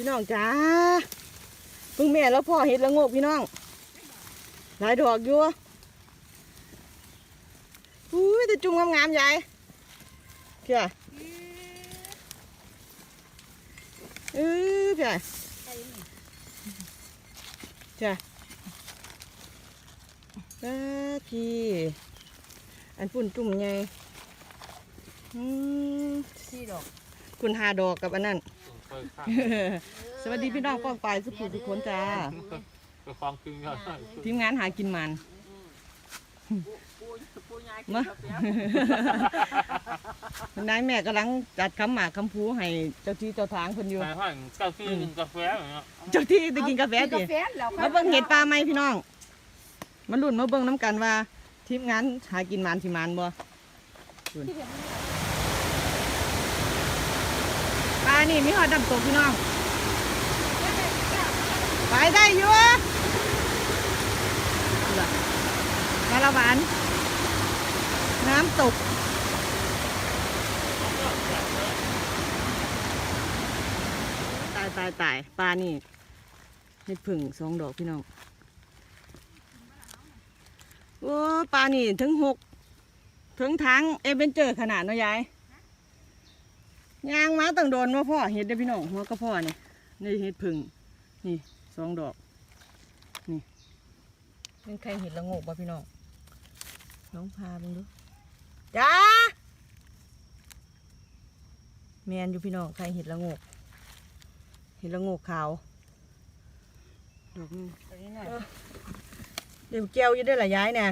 พี่น้องจ้าเพิ่งแม่แล้วพ่อเห็ดละโงกพี่น้องหลายดอกอยู่อุ้ยแต่จุ่มงามๆใหญ่เพี่ยเออเพี่ยจ้ะเออพี่อันปุ่นจุ่มใหญ่อืมสี่ดอกคุณหาดอกกับอันนั้น สวัสดีพี่น้องป้องปลายสุขุมทุกคนจ้าไปฟังคืนกันทีมงานหากินมันปูปูยายกินมากาแฟวันนี้แม่กำลังจัดคำหมากคำพูให้เจ้าที่เจ้าทางเพิ่นอยู่ไปห้องกาแฟหนึ่งกาแฟอย่างเงี้ยเจ้าที่ได้กินกาแฟกินดิกาแฟแล้วมาเบิ่งเห็ดปลาไหมพี่น้อง มาลุ้นมาเบิ่งน้ำกันว่า ทีมงานหากินมันสิมันบ่ลุ้น ปลานี่มีหอดดำตกพี่น้องไปได้อยู่มาละหวาน น้ำตกตายตายตายปลานี่เห็ดผึ่งสองดอกพี่น้องโอ้ปลานี่ถึงหกถึงทั้งเอเวนเจอร์ขนาดเนาะยาย ยางมาตั้งโดนว่าพ่อเห็ดเด้อพี่น้องหัวก็พ่อนี่นี่เห็ดผึ่งนี่สองดอก นี่เป็นใครเห็ดละโงกป่ะพี่น้องน้องพาไปดูจ้าแมนอยู่พี่น้องใครเห็ดละโงกเห็ดละโงกขาวดอกหนึงเออเดี๋ยวแก้วอยังได้หลายย้ายเนี่ย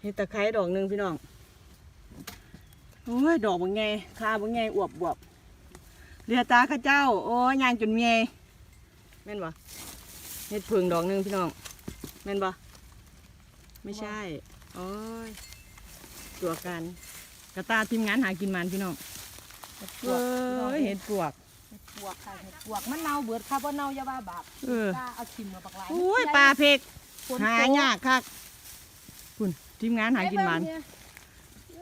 เห็ดตะไคร้ดอกหนึ่งพี่น้อง โอ้ยดอกบางไงคาบางไงอวบบวบเรือตาข้าเจ้า โอ้ยยางจนเมียแม่นบ่เห็ดผึ่งดอกหนึ่งพี่น้องแม่นบ่ไม่ใช่โอ้ยตัวกันกระตาทีมงานหากินมันพี่น้องปเอวกอเห็ดปวกปวกค่ะเห็ดปวกมันเน่าเบิดค่ะเพราะเน่าอย่าว่าบาปเออกล้าเอาชิมมาปักหลายโอ้ยปลาเพกฝนตกหายากคักคุณทีมงานหากินมัน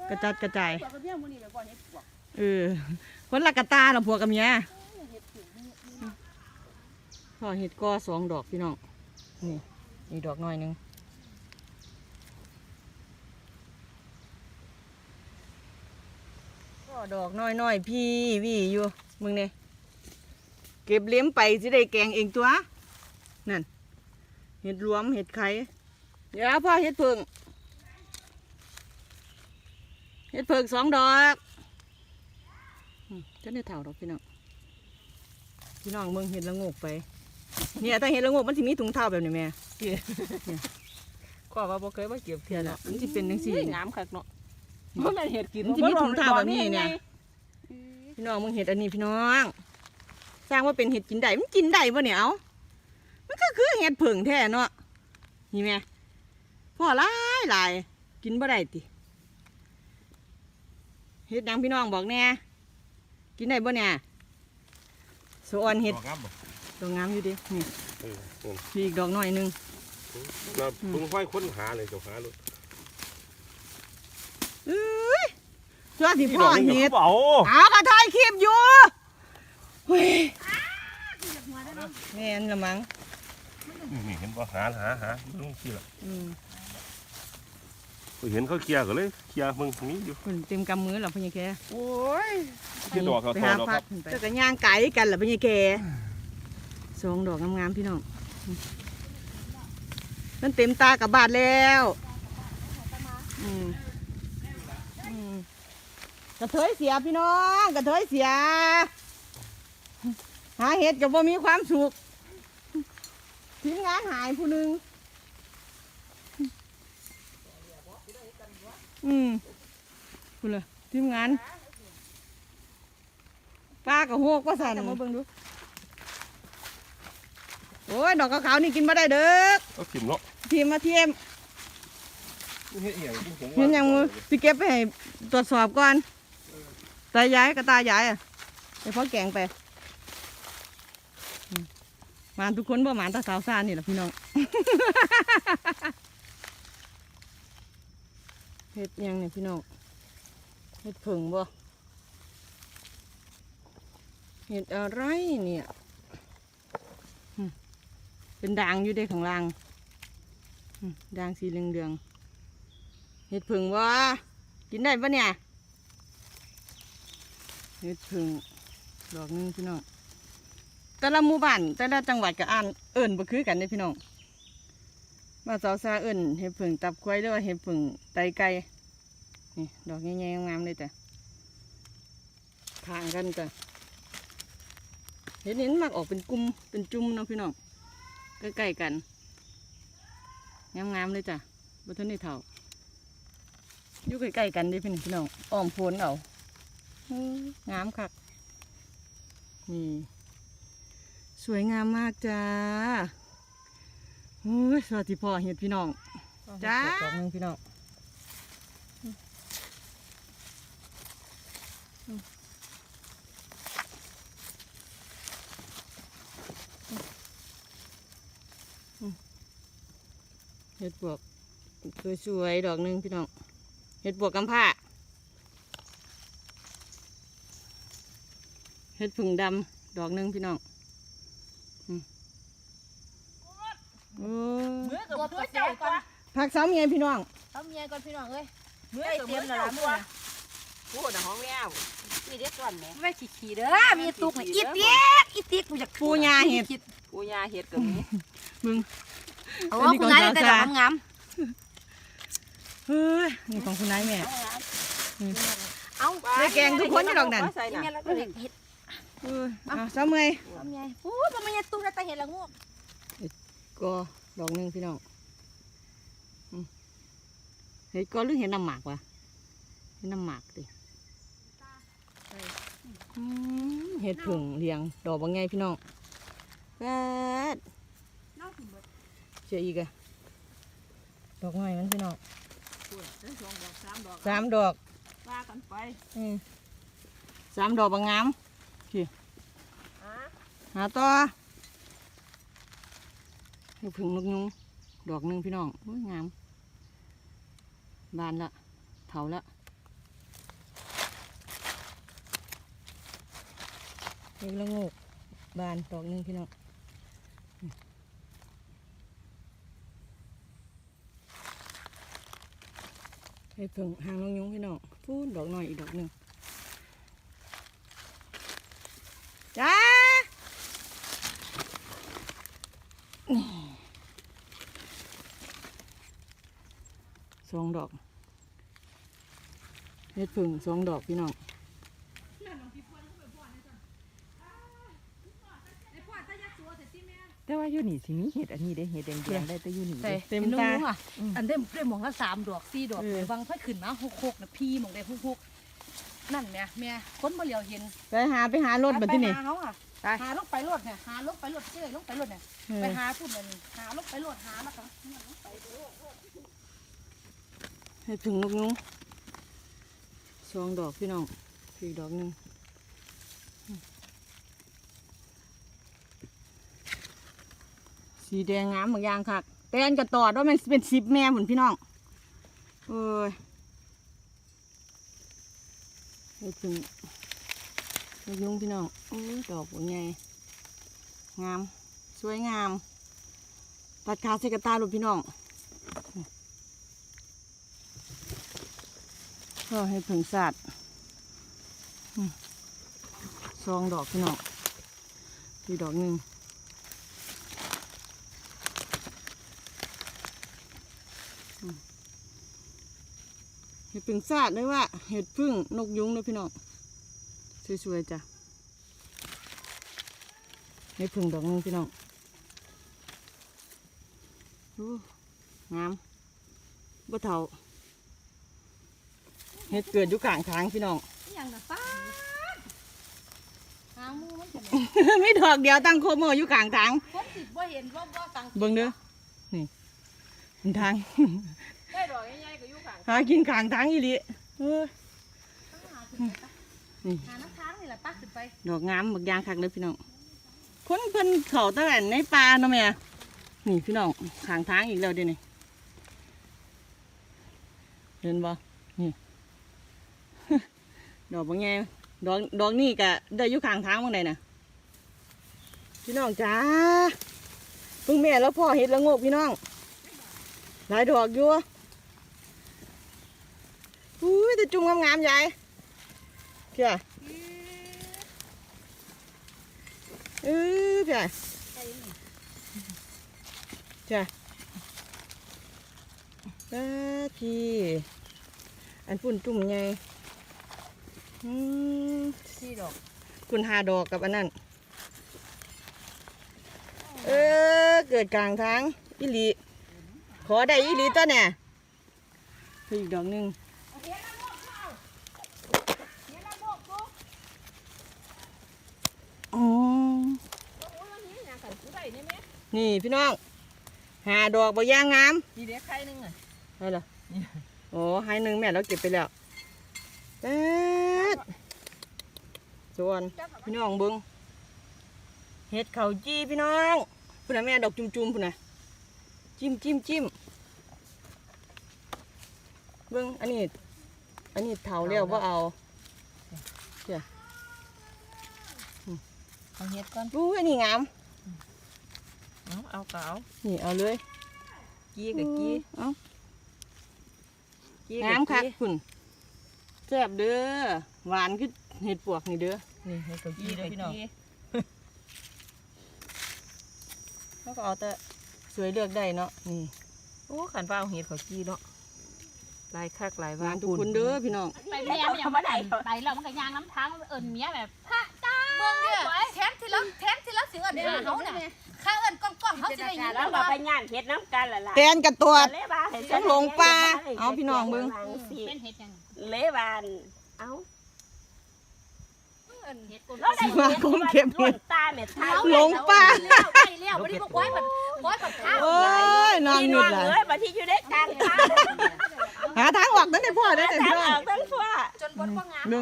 กระจัดกระจายปวกกระเทียมมื้อนี้ไปก่อนเห็ดปวกเออคนละกระตาเราผัวกับเมียเห็ดผึ่งนี่พ่อเห็ดก็สองดอกพี่น้องนี่นี่ดอกน้อยหนึงก็ดอกน้อยน้อยๆพี่วี่อยู่มึงเนี่ยเก็บเลี้ยมไปสิได้แกงเองตัวนั่นเห็ดรวมเห็ดไข่เดี๋ยวพ่อเห็ดเพิง เห็ดเพิงสองดอกอืมจะได้เท่าดอกพี่น้อง พี่น้องเมืองเห็ดละโงกไป เนี่ยถ้าเห็ดละโงกมันสิมีถุงเท้าแบบนี้แม่เนี่ยข้อว่าบ่เคยว่าเก็บเทียละมันสิเป็นจังซี่งามคักเนาะบ่แม่นเห็ดกินมันสิมีถุงเท้าแบบนี้เนี่ยพี่น้องมึงเห็ดอันนี้พี่น้อง สร้างว่าเป็นเห็ดกินได้มันกินได้ปะเนี่ยเอามันก็คือเห็ดผึ่งแท้เนาะนี่แม่พ่อหลายหลายกินบ่ได้ติ เห็ดหยังพี่น้องบอกแน่กินได้บ่เนี่ยสวนเห็ดครับดอกงามอยู่ดินี่เออเออมีอีกดอกน้อยหนึงเราเพิ่งค่อยค้นหาเลยเจ้าหาเลยเอ้ยตัวที่พ่อเห็ดเอาเอากระทายคลิปอยู่เฮ้ยแม่นละมั้งนี่เห็นว่าหาหาหาลุงขี้ละอืม เห็นเขาเคลียร์ก็เลยเคลียร์มึงนี้อยู่เพิ่นเต็มกำมือหรอพญาแกโอ้ยที่ดอกเขาไปทอหาดแล้วพัคกรับเจ้ากันย่างไก่กันเหรอพญาแกสองดอกงามๆพี่น้องมันเต็มตากับบาทแล้วอืมอืมกระเทยเสียพี่น้องกระเทยเสีย หาเห็ดกับว่ามีความสุขทีมงานหายผู้หนึ่ง อืมคุณเลยทีมงานปลากับหกว่าสั่นมาเบิ่งดูโอ้ยดอกขาวๆนี่กินมาได้เด้อก็กินเนาะทีมมาเทียมเห็นอย่างที่ผมเห็นยังมือสิเก็บไปให้ตรวจสอบก่อนตายายกับตายายอะไปพ่อแกงไปอืมหมานทุกคนบ่หมานตาสาวซ่านนี่แหละพี่น้อง เฮ็ดยังเนี่ยพี่น้องเฮ็ดผึ่งบ่เห็ดอะไรเนี่ย เป็นด่างอยู่เด้ข้างล่างด่างสีเหลืองๆเห็ดผึ่งวะกินได้ปะเนี่ยเห็ดผึ่งดอกนึงพี่น้องแต่ละหมู่บ้านแต่ละจังหวัดก็อ่านเอิ่นบ่คือกันเด้พี่น้อง มาสาวซาเอิ่นเห็ดผึ่งตับควายหรือว่าเห็ดผึ่งไตไก่นี่ดอกใหญ่ๆงามเลยจ้ะทางกันจ้ะเห็นเห็นมักออกเป็นกลุ่มเป็นจุ่มเนาะพี่น้องใกล้ๆกันงามๆเลยจ้ะบนต้นนี่เท่าอยู่ใกล้ๆกันดิพี่น้องพี่น้องอ้อมโพนเอาอื้องามคักนี่สวยงามมากจ้า โอ้ยสวัสดีพ่อเห็ดพี่น้องจ้าดอกหนึงพี่น้องเห็ดบวกสวยๆดอกหนึงพี่น้องเห็ดบวกกำผ้าเห็ดผึ่งดำดอกหนึงพี่น้องอืม โอ้เมื่อกับตัวเจ้าก่อนผักซ้ำไงพี่น้องทำเมียก่อนพี่น้องเอ้ยเมื่อได้กับเตรีเมื่ยอมแล้วเจ้าล่ะตัวมื้อพูดนะห้องแมวนี่เด็กก่อนแหม่ไม่ขี้ขี้เด้อมีตุกนี่อีเปียกอีติ๊กกูอยากปูยาเห็ดปูยาเห็ดกับนี้มึงเอาอันนี้คุณของนายสาวแต่สาดอกงามเฮ้ยนี่ของคุณนายแม่ๆเอาได้แกงทุกคนอยู่ดอกนั่นใส่อีน่ะเมียแล้วก็เห็ดเห็ดเออเอาซ้ำเมยทำไงโอ้ยบ่แม่นตุ้งนะแต่เห็ดละงู ก็ดอกหนึ่งพี่น้องอืมเห็ดก็หรือเห็ดน้ำหมากวะเห็ดน้ำหมากดิอืมเห็ดผึ่งเลี้ยง ดอกบางไงพี่น้องแป๊ดเชื่ออีกอะดอกไม้มันพี่น้องสองดอกสามดอกสามดอกว่ากันไปอืมสามดอกบางงามพี่หาต่อ เห็ดผึ่งนกยุงดอกหนึ่งพี่น้องโอ้ยงาม บานละเถาละเล็กละงกบานดอกหนึ่งพี่น้องเห็ดผึ่งหางนกยุงพี่น้องพูนดอกหน่อยอีกดอกหนึ่งจ้านี่สองดอก เห็ดผึ่งสองดอกพี่น้องแต่ว่าอยู่นี่สิมีเห็ดอันนี้ได้เห็ดแดงๆได้แต่อยู่นี่ใส่เด้เต็มห็นตานุ่งๆอะอันเด้ได้หมองละสามดอกสี่ดอกเออวังค่อยขึ้นมาหกหกนะพี่หมองได้หกหกนั่นแม่แม่คนบ่เหลียวเห็นไปหาไปหารถบัดที่นี่ไปหาเขาอะหาลงไปรถเนี่ยหาลงไปรถเจ้ยลงไปรถเนี่ยเออไปหาพูดเลยนี่หาลงไปรถหาแล้วก็เห็ดผึ่งนกยุง สองดอกพี่น้องอีกดอกหนึ่งสีแดงงามบางอย่างคักแตนกระตอดว่ามันเป็นสิบแม่ผุนพี่น้องโอ้ยเห็ดผึ่งนกยุงพี่น้องโอ้ยดอกบัวใหญ่งาม สวยงาม ตัดขาใส่กระตาลูกพี่น้อง ก็ให้ผึ่งสาดอืมสองดอกพี่น้องอีดอกหนึ่งเห็ดผึ่งสาดด้วยว่า เห็ดพึ่งนกยุงด้วยพี่น้องสวยๆจ้ะเห็ดผึ่งดอกหนึงพี่น้องงามบ่เท่า เฮ็ดเกิดอยู่กลางทางพี่น้องอหย่างน่ะป้าดหาหมูมันจะแม่ไม่ดอกเดียวตั้งโคโมอยู่กลางทาง คนสิบ่เห็นว่าบ่ตังเบิ่งเด้อ นี่เป็นทาง ได้ดอกใหญ่ๆก็อยู่ข้างหากินกลางทางอีหลีเออหาขึ้นไปปะนี่หาน้ำค้างนี่แหละป้าขึ้นไปดอกงามบักอยางคักเลยพี่น้อง คนเพิ่นเขาตะแหนในป่าเนาะแม่ นี่พี่น้องกลางทางอีกแล้วเดี๋ยวนี้เห็นบ่นี่ ดอกบางแงดอกดอกนี่กะได้อยู่ข้างทางเมื่อไหร่น่ะ พี่น้องจ้าเพิ่งแม่แล้วพ่อเห็ดละงกพี่น้อง หลายดอกอยู่อุ้ยแต่จุ่มงามๆใหญ่เพี่ยเออเพี่ยจ้ะตาพี่อันปุ่นจุ่มใหญ่ อืมสี่ดอก คุณหาดอกกับอันนั้น เออ เกิดกลางทางอีหลี ขอได้อีหลีตัวเนี่ยอีกดอกหนึ่งอ๋อนี่พี่น้อง หาดอกบย่างงามนี่เด็กไข่หนึงอะอะไรล่ะโอ้ให้หนึ่งแม่เราเก็บไปแล้วแป๊ด ส่วนพี่น้องเบิ้งเห็ดเขาจี้พี่น้องพุ่นนะแม่ดอกจุ่มๆพุ่นนะจิ้มจิ้มจิ้มเบิ้งอันนี้ อันนี้เถาแล้วว่าเอาเอาเฮ็ดก่อนอู้อันนี้งามเอาเอาเก่านี่เอาเลยกี้กับกี้เอากี้งามคักคุณแซ่บเด้อหวานคือเห็ดปวกนี่เด้อนี่ให้กับกี้กี้เด้อพี่น้องกี้แล้วก็เอาแต่สวยเลือกได้เนาะนี่โอ้ขันว่าเอาเฮ็ดเขากี้เนาะลายคักลายหว่าวานทุกคนเด้อพี่น้องไปเมียมันยังไม่ได้ไปแล้วมันก็ยางน้ำทางมันเอิญเมียแบบพระจ้าเบิ่งเนี่ยแทนที่ละแทนที่ละสิเอิ้นหาเฮาน่ะข้าเอิ้นก้อนๆเขาสิได้ยินแล้วว่ามาไปย่านเฮ็ดน้ำกันล่ะล่ะแตนกับตัวเลบาให้ต้องลงปลาเอาพี่น้องเบิ่งเป็นเห็ดยัง เลบานเอ้าเห็ดกุนแล้วได้มาคมเข็มเห็ดตาเม็ดไทยหลงป่าแล้วไปแล้วบ่ได้บอกไว้แบบไว้แบบข้าวโอ้ยนอนพี่หน้ยุอดงหลายเอ้ยบัดที่อยู่ในกลางทางหาทางออกนั่นได้พ่อได้แต่ทางพี่น้อองอกทั้งทั่วจนบนว่างาม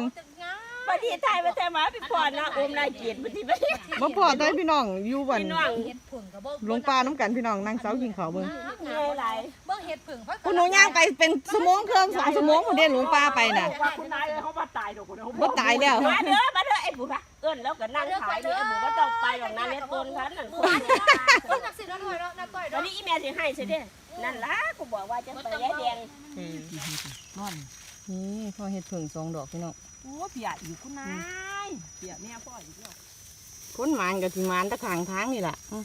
หนึ่งจะงามบัดที่ไทยมาแต่มาพี่พ่อนะอมนาเกียรติบัดที่บัดที่บ่พ่อได้พี่น้องอยู่วันพี่น้องเห็ดผึ่งกับเบิ่งหลงป่าน้ำกันพี่น้องนั่งเสายิงเขาเบิ่งเหนื่อยหลายเบิ่งเห็ดผึ่งเพราะคุณหนูย่างไปเป็นสมองเครื่องสองสมองคนเดียวหลงป่าไปน่ะว่าคุณนายเขาบ่ตายดอกคุณเขาบ่ตายแล้วมาเด้อมาเด้อไอ้บุระเอิ้นแล้วก็นั่งขายนี่ไอ้บุบ่ต้องไปหรอกนะเล็ดต้นคันนั่นหมู่บ้านนี่เพิ่นนักสิน้อยเนาะนักก้อยตอนเนาะนี้อีแม่สิให้ซิเด้นั่นล่ะกูบอกว่าจะไปยายแดงนี่ พ่อเห็ดผึ่งสองดอกพี่น้องโอ้เปียอยู่คุณนายเปียแม่พ่ออยู่แล้วพ้นหมานกับที่มานตะขางทางนี่แหละอื้อ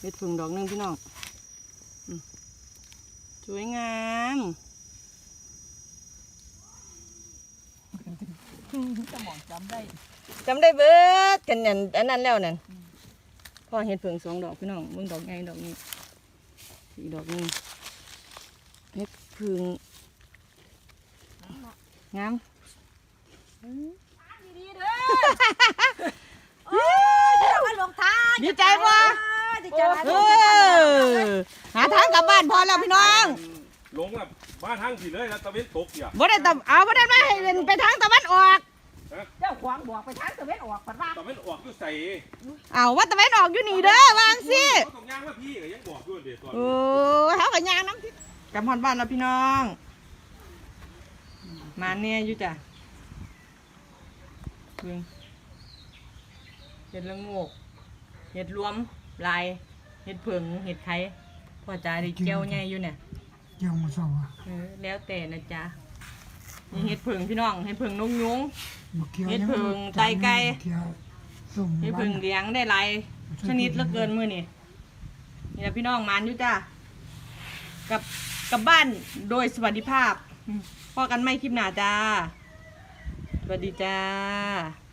เห็ดผึ่งดอกหนึงพี่น้องอื้อสวยงามสมองจำได้จำได้เบิดกันนั่นอันนั้นแล้วนั่นพ่อเห็ดเผิงสองดอกพี่น้องมึงดอกไงดอกนี้อีกดอกหนึงเห็ดเผิง งามดีเด้อมาลงทางดีใจปะดีใจเออหาทางกลับบ้านพอแล้วพี่น้องลงอะบ้านทางสิเลยแล้วตะเวนตกอย่าบ่ได้ตะเอาบ่ได้มาให้เป็นไปทางตะวันออกเจ้าขวางบอกไปทางตะเวนออกปัดว่าตะเวนออกอยู่ใส่เอาว่าตะวันออกอยู่นี่เด้อวางสิเขาต้องย่างว่าพี่ก็ยังบอกอยู่เดี๋ยวตอนโอ้เฮากับยางน้ำทิพย์กลับฮอดบ้านแล้วพี่น้อง มาเนี่ยอยู่จ้ะเบิ่งเห็ดละโงกเห็ดรวมลายเห็ดเผิงเห็ดไข่พ่อจ๋าได้เจียวใหญ่อยู่เนี่ยเจียวมาสองอะเออแล้วแต่นะจ๊ะนี่เห็ดเผิงพี่น้องเห็ดเผิงนกยุงบักเขียวเฮ็ดยังเพิ่งไตไก่เขียวต้มเห็ดหวาเผินงเลี้ยงได้หลายชนิดเหลือเกินมื้อนี่นี่แหละพี่น้องมานอยู่จ้ะกับกับบ้านโดยสวัสดิภาพ พอกันไม่คลิปหน้าจ้าสวัสดีจ้า